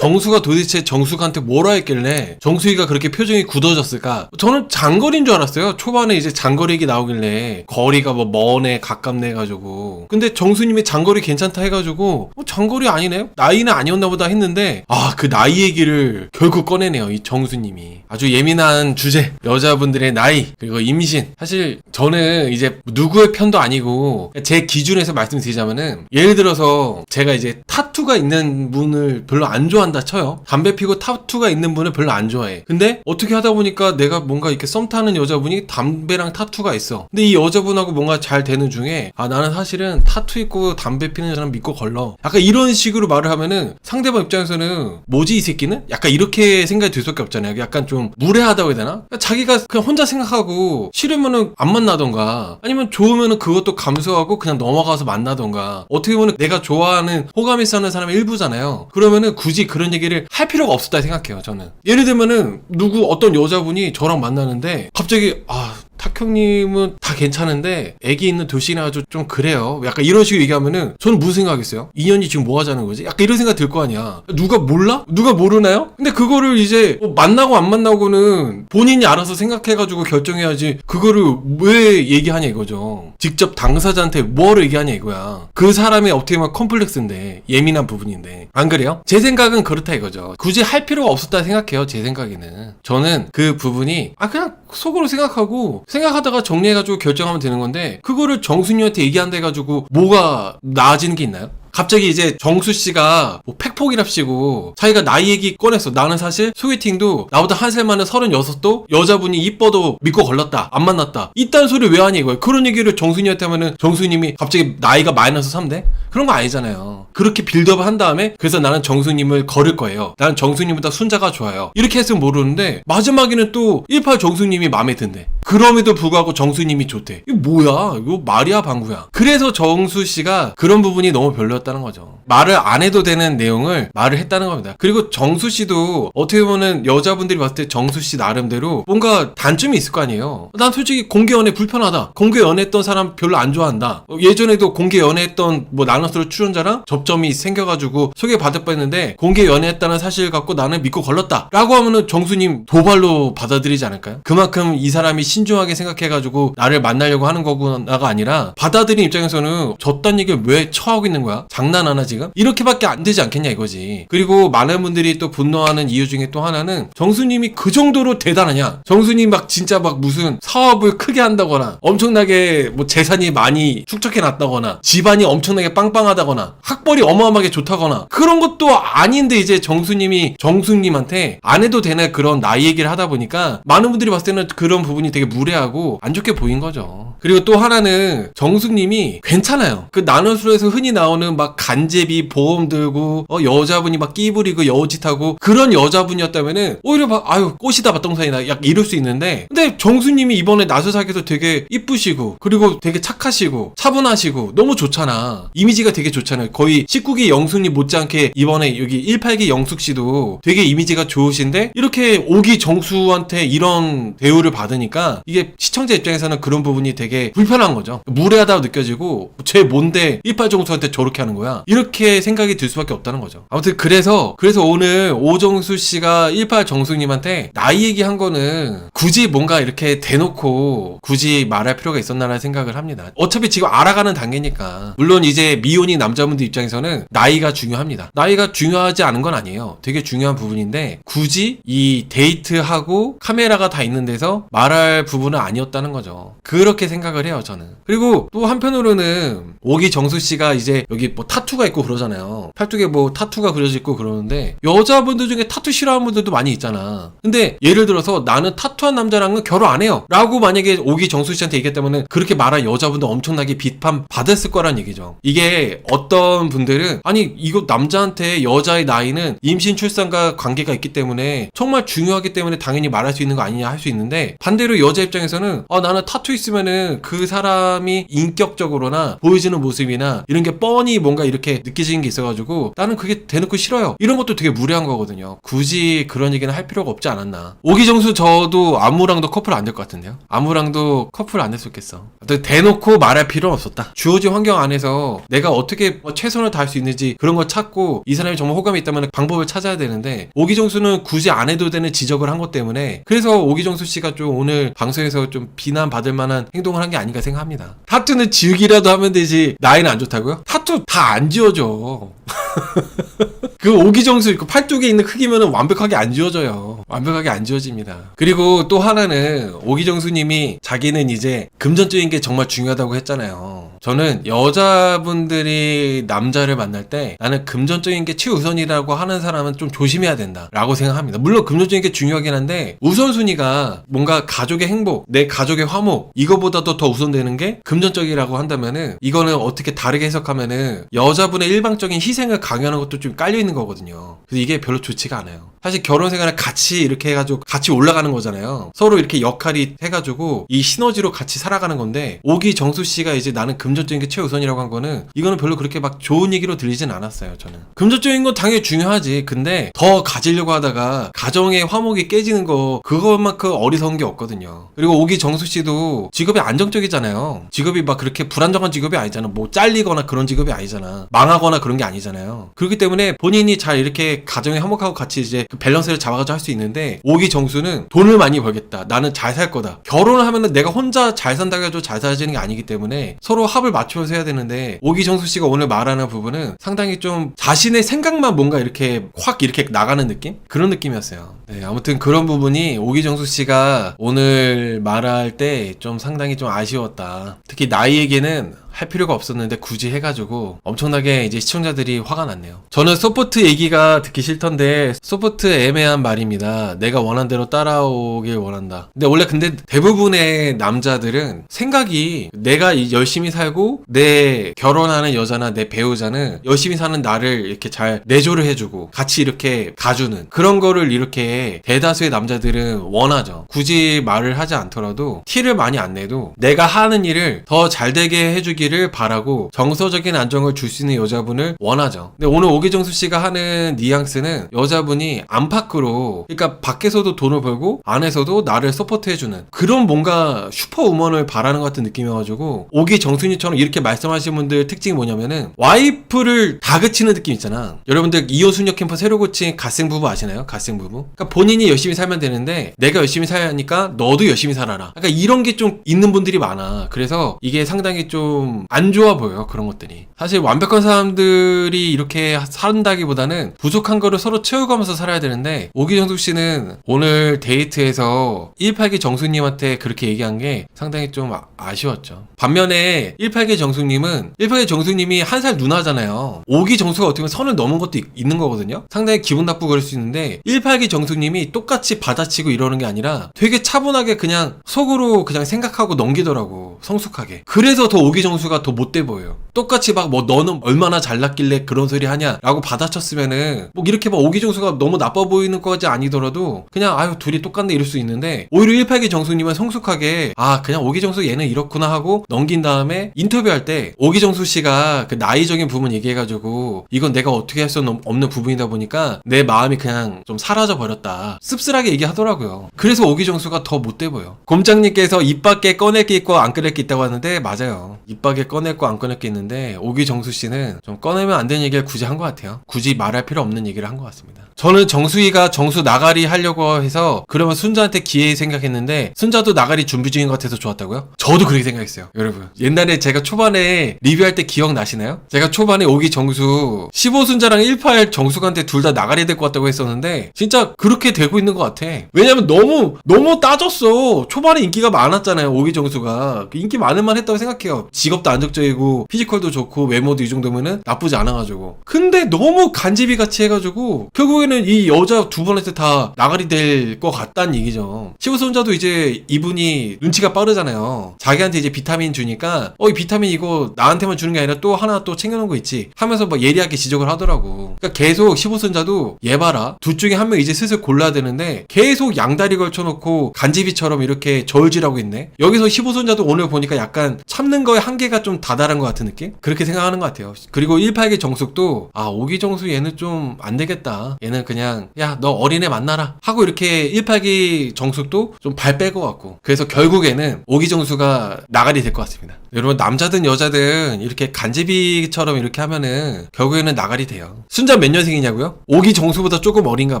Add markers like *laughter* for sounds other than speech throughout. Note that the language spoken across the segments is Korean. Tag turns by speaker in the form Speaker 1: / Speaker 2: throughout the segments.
Speaker 1: 정수가 도대체 정수가한테 뭐라 했길래 정수희가 그렇게 표정이 굳어졌을까? 저는 장거리인 줄 알았어요. 초반에 이제 장거리 얘기 나오길래 거리가 뭐 머네 가깝네 해가지고. 근데 정수님이 장거리 괜찮다 해가지고 뭐 장거리 아니네 나이는 아니었나 보다 했는데 아 그 나이 얘기를 결국 꺼내네요 이 정수님이. 아주 예민한 주제. 여자분들의 나이 그리고 임신. 사실 저는 이제 누구의 편도 아니고 제 기준에서 말씀드리자면은 예를 들어서 제가 이제 타투가 있는 분을 별로 안 좋아 한다 쳐요. 담배 피고 타투가 있는 분을 별로 안 좋아해. 근데 어떻게 하다 보니까 내가 뭔가 이렇게 썸 타는 여자분이 담배랑 타투가 있어. 근데 이 여자분하고 뭔가 잘 되는 중에 아 나는 사실은 타투 있고 담배 피는 사람 믿고 걸러. 약간 이런 식으로 말을 하면은 상대방 입장에서는 뭐지 이 새끼는? 약간 이렇게 생각이 들 수밖에 없잖아요. 약간 좀 무례하다고 해야 되나? 그러니까 자기가 그냥 혼자 생각하고 싫으면은 안 만나던가 아니면 좋으면은 그것도 감수하고 그냥 넘어가서 만나던가. 어떻게 보면 내가 좋아하는 호감이 있는 사람의 일부잖아요. 그러면은 굳이 그런 얘기를 할 필요가 없었다 생각해요 저는. 예를 들면은 누구 어떤 여자분이 저랑 만나는데 갑자기 아 탁형님은 다 괜찮은데 애기 있는 둘씩이나 가지고 좀 그래요. 약간 이런 식으로 얘기하면은 저는 무슨 생각하겠어요? 인연이 지금 뭐 하자는 거지? 약간 이런 생각 들 거 아니야. 누가 몰라? 누가 모르나요? 근데 그거를 이제 뭐 만나고 안 만나고는 본인이 알아서 생각해가지고 결정해야지 그거를 왜 얘기하냐 이거죠. 직접 당사자한테 뭐를 얘기하냐 이거야. 그 사람의 어떻게 보면 컴플렉스인데 예민한 부분인데 안 그래요? 제 생각은 그렇다 이거죠. 굳이 할 필요가 없었다 생각해요. 제 생각에는 저는 그 부분이 아 그냥 속으로 생각하고 생각하다가 정리해가지고 결정하면 되는 건데 그거를 정순이한테 얘기한다 해가지고 뭐가 나아지는 게 있나요? 갑자기 이제 정수 씨가 뭐 팩폭이랍시고 자기가 나이 얘기 꺼냈어. 나는 사실 소개팅도 나보다 한 살 많은 36도 여자분이 이뻐도 믿고 걸렀다. 안 만났다. 이딴 소리 왜 하냐 이거야. 그런 얘기를 정순이한테 하면은 정수님이 갑자기 나이가 마이너스 3대? 그런 거 아니잖아요. 그렇게 빌드업 한 다음에 그래서 나는 정수님을 걸을 거예요. 나는 정수님보다 순자가 좋아요. 이렇게 했으면 모르는데 마지막에는 또 18 정수님이 마음에 든대. 그럼에도 불구하고 정수님이 좋대. 이거 뭐야? 이거 말이야 방구야. 그래서 정수 씨가 그런 부분이 너무 별로였다는 거죠. 말을 안 해도 되는 내용을 말을 했다는 겁니다. 그리고 정수 씨도 어떻게 보면 여자분들이 봤을 때 정수 씨 나름대로 뭔가 단점이 있을 거 아니에요. 난 솔직히 공개 연애 불편하다. 공개 연애했던 사람 별로 안 좋아한다. 어, 예전에도 공개 연애했던 뭐 나눠스로 출연자랑 접점이 생겨가지고 소개받을 뻔했는데 공개 연애했다는 사실 갖고 나는 믿고 걸렀다. 라고 하면은 정수님 도발로 받아들이지 않을까요? 그만큼 이 사람이 신 중하게 생각해가지고 나를 만나려고 하는 거구나가 아니라 받아들인 입장에서는 저딴 얘기를 왜 처하고 있는 거야? 장난하나 지금? 이렇게밖에 안 되지 않겠냐 이거지. 그리고 많은 분들이 또 분노하는 이유 중에 또 하나는 정수님이 그 정도로 대단하냐? 정수님 막 진짜 막 무슨 사업을 크게 한다거나 엄청나게 뭐 재산이 많이 축적해 놨다거나 집안이 엄청나게 빵빵하다거나 학벌이 어마어마하게 좋다거나 그런 것도 아닌데 이제 정수님이 정수님한테 안 해도 되는 그런 나이 얘기를 하다 보니까 많은 분들이 봤을 때는 그런 부분이 되게 무례하고 안 좋게 보인 거죠. 그리고 또 하나는 정수님이 괜찮아요. 그 나눠술에서 흔히 나오는 막 간제비 보험 들고 어, 여자분이 막 끼부리고 여우짓하고 그런 여자분이었다면은 오히려 막 아유 꽃이다 밭동산이다 약 이럴 수 있는데 근데 정수님이 이번에 나수사에서 되게 이쁘시고 그리고 되게 착하시고 차분하시고 너무 좋잖아. 이미지가 되게 좋잖아요. 거의 19기 영숙님 못지않게 이번에 여기 18기 영숙 씨도 되게 이미지가 좋으신데 이렇게 5기 정수한테 이런 대우를 받으니까 이게 시청자 입장에서는 그런 부분이 되게 불편한 거죠. 무례하다고 느껴지고 쟤 뭔데 18 정수한테 저렇게 하는 거야? 이렇게 생각이 들 수밖에 없다는 거죠. 아무튼 그래서 그래서 오늘 오정수 씨가 18 정수님한테 나이 얘기한 거는 굳이 뭔가 이렇게 대놓고 굳이 말할 필요가 있었나라는 생각을 합니다. 어차피 지금 알아가는 단계니까 물론 이제 미혼인 남자분들 입장에서는 나이가 중요합니다. 나이가 중요하지 않은 건 아니에요. 되게 중요한 부분인데 굳이 이 데이트하고 카메라가 다 있는 데서 말할 부분은 아니었다는 거죠. 그렇게 생각을 해요, 저는. 그리고 또 한편으로는 오기 정수 씨가 이제 여기 뭐 타투가 있고 그러잖아요. 팔뚝에 뭐 타투가 그려져 있고 그러는데 여자분들 중에 타투 싫어하는 분들도 많이 있잖아. 근데 예를 들어서 나는 타투한 남자랑은 결혼 안 해요. 라고 만약에 오기 정수 씨한테 얘기했다면은 그렇게 말한 여자분들 엄청나게 비판 받았을 거란 얘기죠. 이게 어떤 분들은 아니 이거 남자한테 여자의 나이는 임신 출산과 관계가 있기 때문에 정말 중요하기 때문에 당연히 말할 수 있는 거 아니냐 할 수 있는데 반대로 여자 입장에서는 아 나는 타투 있으면은 그 사람이 인격적으로나 보여지는 모습이나 이런 게 뻔히 뭔가 이렇게 느껴지는 게 있어가지고 나는 그게 대놓고 싫어요. 이런 것도 되게 무례한 거거든요. 굳이 그런 얘기는 할 필요가 없지 않았나. 오기정수 저도 안무랑도 커플 안 될 것 같은데요. 안무랑도 커플 안 했었겠어. 근데 대놓고 말할 필요는 없었다. 주어진 환경 안에서 내가 어떻게 뭐 최선을 다할 수 있는지 그런 걸 찾고 이 사람이 정말 호감이 있다면 방법을 찾아야 되는데 오기정수는 굳이 안 해도 되는 지적을 한 것 때문에 그래서 오기정수 씨가 좀 오늘 방송에서 좀 비난받을 만한 행동을 한 게 아닌가 생각합니다. 타투는 지우기라도 하면 되지 나이는 안 좋다고요? 타투 다 안 지워져. *laughs* 그 오기정수 있고 팔뚝에 있는 크기면은 완벽하게 안 지워져요. 완벽하게 안 지워집니다. 그리고 또 하나는 오기정수님이 자기는 이제 금전적인 게 정말 중요하다고 했잖아요. 저는 여자분들이 남자를 만날 때 나는 금전적인 게 최우선이라고 하는 사람은 좀 조심해야 된다 라고 생각합니다. 물론 금전적인 게 중요하긴 한데 우선순위가 뭔가 가족의 행복, 내 가족의 화목 이거보다도 더 우선되는 게 금전적이라고 한다면은 이거는 어떻게 다르게 해석하면은 여자분의 일방적인 희생을 강요하는 것도 좀 깔려 있는 거거든요. 그래서 이게 별로 좋지가 않아요. 사실 결혼 생활을 같이 이렇게 해가지고 같이 올라가는 거잖아요. 서로 이렇게 역할이 해가지고 이 시너지로 같이 살아가는 건데 오기 정수 씨가 이제 나는 금전적인 게 최우선이라고 한 거는 이거는 별로 그렇게 막 좋은 얘기로 들리진 않았어요. 저는 금전적인 건 당연히 중요하지. 근데 더 가지려고 하다가 가정의 화목이 깨지는 거 그것만큼 어리석은 게 없거든요. 그리고 오기 정수 씨도 직업이 안정적이잖아요. 직업이 막 그렇게 불안정한 직업이 아니잖아. 뭐 잘리거나 그런 직업이 아니잖아. 망하거나 그런 게 아니잖아요. 그렇기 때문에 본인이 잘 이렇게 가정에 화목하고 같이 이제 그 밸런스를 잡아가지고 할 수 있는 데 오기 정수는 돈을 많이 벌겠다. 나는 잘 살 거다. 결혼을 하면은 내가 혼자 잘 산다고 해도 잘 살지는 게 아니기 때문에 서로 합을 맞춰서 해야 되는데 오기 정수 씨가 오늘 말하는 부분은 상당히 좀 자신의 생각만 뭔가 이렇게 확 이렇게 나가는 느낌? 그런 느낌이었어요. 네, 아무튼 그런 부분이 오기 정수 씨가 오늘 말할 때 좀 상당히 좀 아쉬웠다. 특히 나이에게는 할 필요가 없었는데 굳이 해가지고 엄청나게 이제 시청자들이 화가 났네요. 저는 소프트 얘기가 듣기 싫던데 소프트 애매한 말입니다. 내가 원한 대로 따라오길 원한다. 근데 원래 근데 대부분의 남자들은 생각이 내가 이- 열심히 살고 내 결혼하는 여자나 내 배우자는 열심히 사는 나를 이렇게 잘 내조를 해주고 같이 이렇게 가주는 그런 거를 이렇게 대다수의 남자들은 원하죠. 굳이 말을 하지 않더라도 티를 많이 안 내도 내가 하는 일을 더 잘 되게 해주기 를 바라고 정서적인 안정을 줄 수 있는 여자분을 원하죠. 근데 오늘 오기정수 씨가 하는 뉘앙스는 여자분이 안팎으로 그러니까 밖에서도 돈을 벌고 안에서도 나를 서포트해주는 그런 뭔가 슈퍼우먼을 바라는 것 같은 느낌이어가지고 오기정수님처럼 이렇게 말씀하시는 분들 특징이 뭐냐면은 와이프를 다그치는 느낌 있잖아. 여러분들 이호순역 캠프 새로 고친 갓생 부부 아시나요? 갓생 부부. 그러니까 본인이 열심히 살면 되는데 내가 열심히 살야 하니까 너도 열심히 살아라. 그러니까 이런 게 좀 있는 분들이 많아. 그래서 이게 상당히 좀안 좋아 보여요. 그런 것들이. 사실 완벽한 사람들이 이렇게 산다기보다는 부족한 거를 서로 채워가면서 살아야 되는데 오기정숙 씨는 오늘 데이트에서 182 정수님한테 그렇게 얘기한 게 상당히 좀 아- 아쉬웠죠. 반면에 182 정수님은 182 정수님이 한 살 누나잖아요. 오기 정수가 어떻게 보면 선을 넘은 것도 있, 있는 거거든요. 상당히 기분 나쁘고 그럴 수 있는데 182 정수님이 똑같이 받아치고 이러는 게 아니라 되게 차분하게 그냥 속으로 그냥 생각하고 넘기더라고. 성숙하게. 그래서 더 오기 정수 가 더 못돼 보여요. 똑같이 막 뭐 너는 얼마나 잘났길래 그런 소리 하냐라고 받아쳤으면은 뭐 이렇게 막 오기 정수가 너무 나빠 보이는 거지 아니더라도 그냥 아유 둘이 똑같네 이럴 수 있는데 오히려 182 정수님은 성숙하게 아 그냥 오기 정수 얘는 이렇구나 하고 넘긴 다음에 인터뷰할 때 오기 정수 씨가 그 나이적인 부분 얘기해가지고 이건 내가 어떻게 할 수 없는 부분이다 보니까 내 마음이 그냥 좀 사라져 버렸다. 씁쓸하게 얘기하더라고요. 그래서 오기 정수가 더 못돼 보여. 곰장님께서 입 밖에 꺼낼 게 있고 안 꺼낼 게 있다고 하는데 맞아요. 입 밖에 꺼낼 거안 꺼낼 게 있는데 오기 정수 씨는 좀 꺼내면 안 되는 얘기를 굳이 한 것 같아요. 굳이 말할 필요 없는 얘기를 한 것 같습니다. 저는 정수희가 정수 나가리 하려고 해서 그러면 순자한테 기회 생각했는데 순자도 나가리 준비 중인 것 같아서 좋았다고요? 저도 그렇게 생각했어요 여러분. 옛날에 제가 초반에 리뷰할 때 기억 나시나요? 제가 초반에 오기 정수 15순자랑 18 정수한테 둘 다 나가리 될 것 같다고 했었는데 진짜 그렇게 되고 있는 것 같아. 왜냐면 너무 너무 따졌어. 초반에 인기가 많았잖아요 오기 정수가. 그 인기 많을 만 했다고 생각해요. 직업 도 안정적이고 피지컬도 좋고 외모도 이 정도면은 나쁘지 않아가지고. 근데 너무 간지비 같이 해가지고 결국에는 이 여자 두 번한테 다 나가리 될 것 같다는 얘기죠. 시부손자도 이제 이분이 눈치가 빠르잖아요. 자기한테 이제 비타민 주니까 어 이 비타민 이거 나한테만 주는 게 아니라 또 하나 또 챙겨놓은 거 있지 하면서 막 예리하게 지적을 하더라고. 그러니까 계속 시부손자도 얘 봐라. 둘 중에 한 명 이제 슬슬 골라야 되는데 계속 양다리 걸쳐놓고 간지비처럼 이렇게 저울질하고 있네. 여기서 시부손자도 오늘 보니까 약간 참는 거에 한계가 세계가 좀 다다른 것 같은 느낌? 그렇게 생각하는 것 같아요. 그리고 18기 정숙도 아 오기 정숙 얘는 좀 안 되겠다. 얘는 그냥 야 너 어린애 만나라 하고 이렇게 18기 정숙도 좀 발 뺄 것 같고 그래서 결국에는 오기 정수가 나가리 될 것 같습니다. 여러분 남자든 여자든 이렇게 간제비처럼 이렇게 하면은 결국에는 나가리 돼요. 순자 몇 년생이냐고요? 오기 정수보다 조금 어린가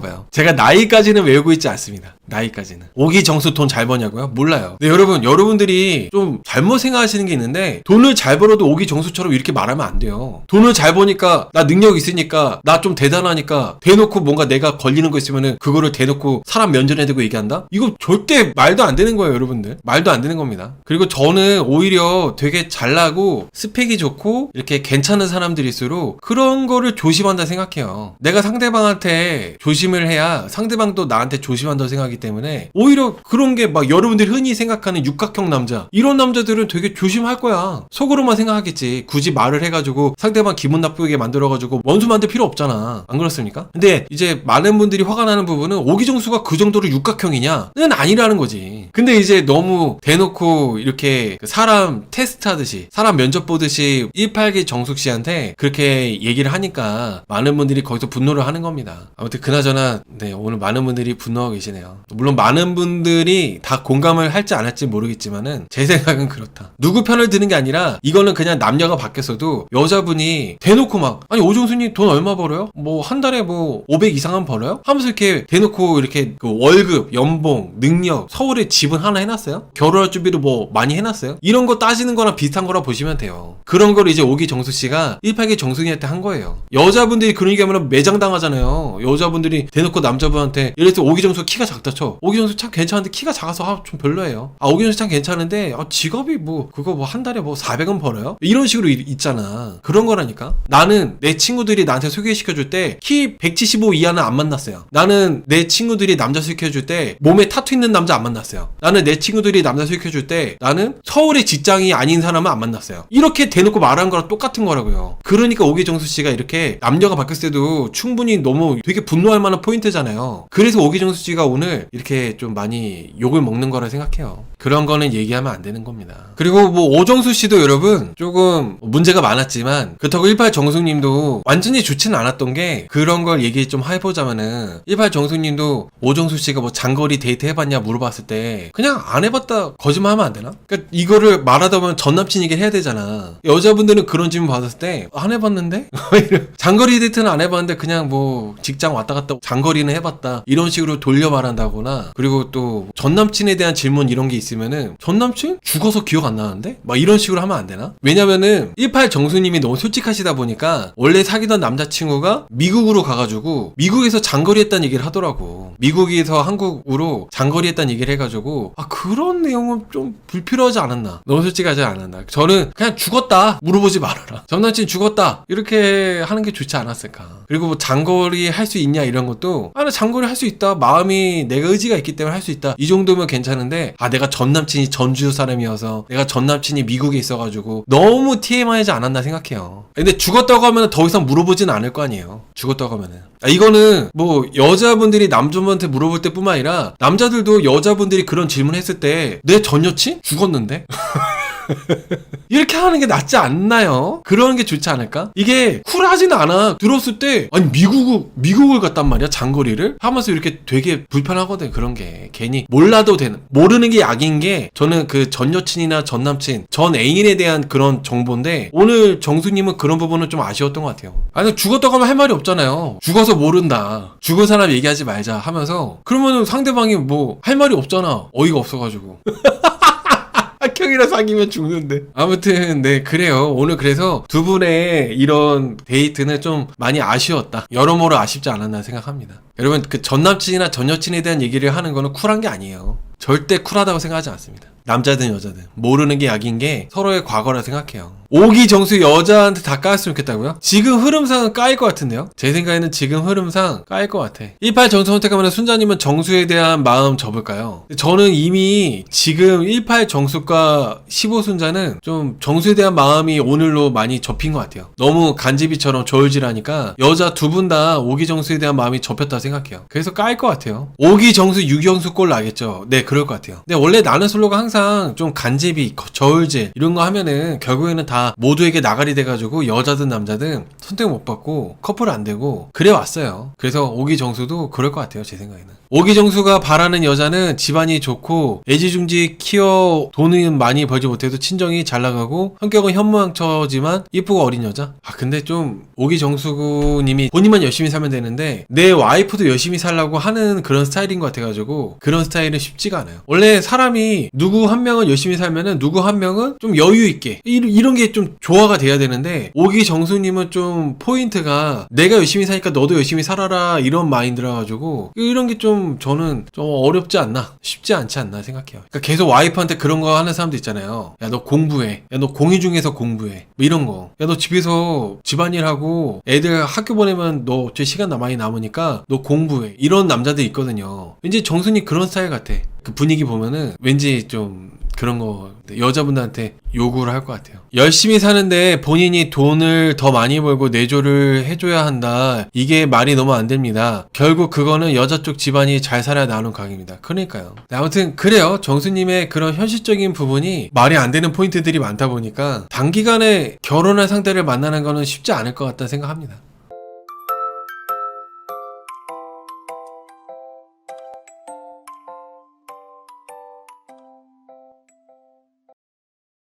Speaker 1: 봐요. 제가 나이까지는 외우고 있지 않습니다. 나이까지는. 오기 정수 돈 잘 버냐고요? 몰라요. 근데 여러분, 여러분들이 좀 잘못 생각하시는 게 있는데 돈을 잘 벌어도 오기 정수처럼 이렇게 말하면 안 돼요. 돈을 잘 버니까 나 능력 있으니까 나 좀 대단하니까 대놓고 뭔가 내가 걸리는 거 있으면은 그거를 대놓고 사람 면전에 대고 얘기한다? 이거 절대 말도 안 되는 거예요, 여러분들. 말도 안 되는 겁니다. 그리고 저는 오히려 되게 잘나고 스펙이 좋고 이렇게 괜찮은 사람들일수록 그런 거를 조심한다 생각해요. 내가 상대방한테 조심을 해야 상대방도 나한테 조심한다고 생각하기 때문에 오히려 그런 게 막 여러분들이 흔히 생각하는 육각형 남자 이런 남자들은 되게 조심할 거야. 속으로만 생각하겠지. 굳이 말을 해가지고 상대방 기분 나쁘게 만들어가지고 원수 만들 필요 없잖아. 안 그렇습니까? 근데 이제 많은 분들이 화가 나는 부분은 오기정수가 그 정도로 육각형이냐? 는 아니라는 거지. 근데 이제 너무 대놓고 이렇게 그 사람 테스트 하듯이 사람 면접 보듯이 18기 정숙 씨한테 그렇게 얘기를 하니까 많은 분들이 거기서 분노를 하는 겁니다. 아무튼 그나저나 네 오늘 많은 분들이 분노하고 계시네요. 물론 많은 분들이 다 공감을 할지 안 할지 모르겠지만은 제 생각은 그렇다. 누구 편을 드는 게 아니라 이거는 그냥 남녀가 바뀌었어도 여자분이 대놓고 막 아니 오종수님 돈 얼마 벌어요? 뭐 한 달에 뭐 500 이상은 벌어요? 하면서 이렇게 대놓고 이렇게 그 월급, 연봉, 능력, 서울에 집은 하나 해놨어요? 결혼할 준비도 뭐 많이 해놨어요? 이런 거 따지는 거랑 비슷한 거라 보시면 돼요. 그런 거를 이제 오기 정수 씨가 18기 정수이한테 한 거예요. 여자분들이 그런 얘기 하면 매장당하잖아요. 여자분들이 대놓고 남자분한테 예를 들어 오기 정수 키가 작다 쳐. 오기 정수 참 괜찮은데 키가 작아서 아, 좀 별로예요. 아 오기 정수 참 괜찮은데 아, 직업이 뭐 그거 뭐 한 달에 뭐 400원 벌어요? 이런 식으로 이- 있잖아. 그런 거라니까. 나는 내 친구들이 나한테 소개시켜 줄 때 키 175 이하는 안 만났어요. 나는 내 친구들이 남자 소개해 줄 때 몸에 타투 있는 남자 안 만났어요. 나는 내 친구들이 남자 소개해 줄 때 나는 서울의 직장이 아닌 사람은 안 만났어요. 이렇게 대놓고 말한 거랑 똑같은 거라고요. 그러니까 오기정수 씨가 이렇게 남녀가 바뀌었을 때도 충분히 너무 되게 분노할 만한 포인트잖아요. 그래서 오기정수 씨가 오늘 이렇게 좀 많이 욕을 먹는 거라 생각해요. 그런 거는 얘기하면 안 되는 겁니다. 그리고 뭐 오정수 씨도 여러분 조금 문제가 많았지만 그렇다고 18 정숙님도 완전히 좋지는 않았던 게 그런 걸 얘기 좀 해보자면은 18 정숙님도 오정수 씨가 뭐 장거리 데이트 해봤냐 물어봤을 때 그냥 안 해봤다 거짓말하면 안 되나? 그러니까 이거를 말하다 보면 전 남친 얘기를 해야 되잖아. 여자분들은 그런 질문 받았을 때 안 해봤는데 *laughs* 장거리 데이트는 안 해봤는데 그냥 뭐 직장 왔다 갔다 장거리는 해봤다 이런 식으로 돌려 말한다 거나. 그리고 또 전 남친에 대한 질문 이런 게 있으면은 전 남친? 죽어서 기억 안 나는데? 막 이런 식으로 하면 안 되나? 왜냐면은 18 정수님이 너무 솔직하시다 보니까 원래 사귀던 남자친구가 미국으로 가가지고 미국에서 장거리 했다는 얘기를 하더라고 미국에서 한국으로 장거리 했다는 얘기를 해가지고 아 그런 내용은 좀 불필요하지 않았나. 너무 솔직하지 않았나. 저는 그냥 죽었다. 물어보지 말아라. 전 남친 죽었다. 이렇게 하는 게 좋지 않았을까. 그리고 뭐 장거리 할 수 있냐 이런 것도. 아나 장거리 할 수 있다. 마음이 내가 의지가 있기 때문에 할 수 있다. 이 정도면 괜찮은데 아 내가 전 남친이 전주 사람이어서 내가 전 남친이 미국에 있어가지고 너무 TMI하지 않았나 생각해요. 근데 죽었다고 하면 더 이상 물어보진 않을 거 아니에요. 죽었다고 하면은. 아, 이거는 뭐 여자분들이 남자분 한테 물어볼 때뿐만 아니라 남자들도 여자분들이 그런 질문 했을 때 내 전 여친? 죽었는데 *laughs* *laughs* 이렇게 하는 게 낫지 않나요? 그런 게 좋지 않을까? 이게 쿨하진 않아. 들었을 때 아니 미국 미국을 갔단 말이야 장거리를 하면서 이렇게 되게 불편하거든 그런 게 괜히 몰라도 되는 모르는 게 약인 게 저는 그 전 여친이나 전 남친 전 애인에 대한 그런 정보인데 오늘 정수님은 그런 부분은 좀 아쉬웠던 것 같아요. 아니 죽었다고 하면 할 말이 없잖아요. 죽어서 모른다. 죽은 사람 얘기하지 말자 하면서 그러면은 상대방이 뭐 할 말이 없잖아. 어이가 없어가지고. *laughs* 악형이랑 사귀면 죽는데. 아무튼, 네, 그래요. 오늘 그래서 두 분의 이런 데이트는 좀 많이 아쉬웠다. 여러모로 아쉽지 않았나 생각합니다. 여러분, 그 전 남친이나 전 여친에 대한 얘기를 하는 거는 쿨한 게 아니에요. 절대 쿨하다고 생각하지 않습니다. 남자든 여자든. 모르는 게 약인 게 서로의 과거라 생각해요. 오기 정수 여자한테 다 까였으면 좋겠다고요? 지금 흐름상은 까일 것 같은데요? 제 생각에는 지금 흐름상 까일 것 같아. 18 정수 선택하면 순자님은 정수에 대한 마음 접을까요? 저는 이미 지금 18 정수과 15 순자는 좀 정수에 대한 마음이 오늘로 많이 접힌 것 같아요. 너무 간지비처럼 저울질하니까 여자 두 분 다 오기 정수에 대한 마음이 접혔다 생각해요. 그래서 까일 것 같아요. 오기 정수, 유경수 꼴 나겠죠? 네, 그럴 것 같아요. 근데 원래 나는 솔로가 항상 항상 좀 간제비, 거- 저울질 이런 거 하면은 결국에는 다 모두에게 나가리 돼가지고 여자든 남자든 선택 못 받고 커플 안 되고 그래 왔어요. 그래서 오기 정수도 그럴 것 같아요 제 생각에는. 오기 정수가 바라는 여자는 집안이 좋고 애지중지 키워 돈은 많이 벌지 못해도 친정이 잘 나가고 성격은 현모양처지만 이쁘고 어린 여자. 아 근데 좀 오기 정수님이 본인만 열심히 살면 되는데 내 와이프도 열심히 살라고 하는 그런 스타일인 것 같아가지고 그런 스타일은 쉽지가 않아요. 원래 사람이 누구 한 명은 열심히 살면은 누구 한 명은 좀 여유 있게 이런 게 좀 조화가 돼야 되는데 오기 정수님은 좀 포인트가 내가 열심히 사니까 너도 열심히 살아라 이런 마인드라 가지고 이런 게 좀 저는 좀 어렵지 않나 쉽지 않지 않나 생각해요. 그러니까 계속 와이프한테 그런 거 하는 사람도 있잖아요. 야 너 공부해. 야 너 공의 중에서 공부해. 뭐 이런 거. 야 너 집에서 집안일 하고 애들 학교 보내면 너 어차피 시간 나- 많이 남으니까 너 공부해. 이런 남자들 있거든요. 왠지 정순이 그런 스타일 같아. 그 분위기 보면은 왠지 좀 그런 거 여자분들한테 요구를 할 것 같아요. 열심히 사는데 본인이 돈을 더 많이 벌고 내조를 해줘야 한다. 이게 말이 너무 안 됩니다. 결국 그거는 여자 쪽 집안이 잘 살아야 나오는 각입니다. 그러니까요. 네, 아무튼 그래요. 정수님의 그런 현실적인 부분이 말이 안 되는 포인트들이 많다 보니까 단기간에 결혼할 상대를 만나는 거는 쉽지 않을 것 같다 생각합니다.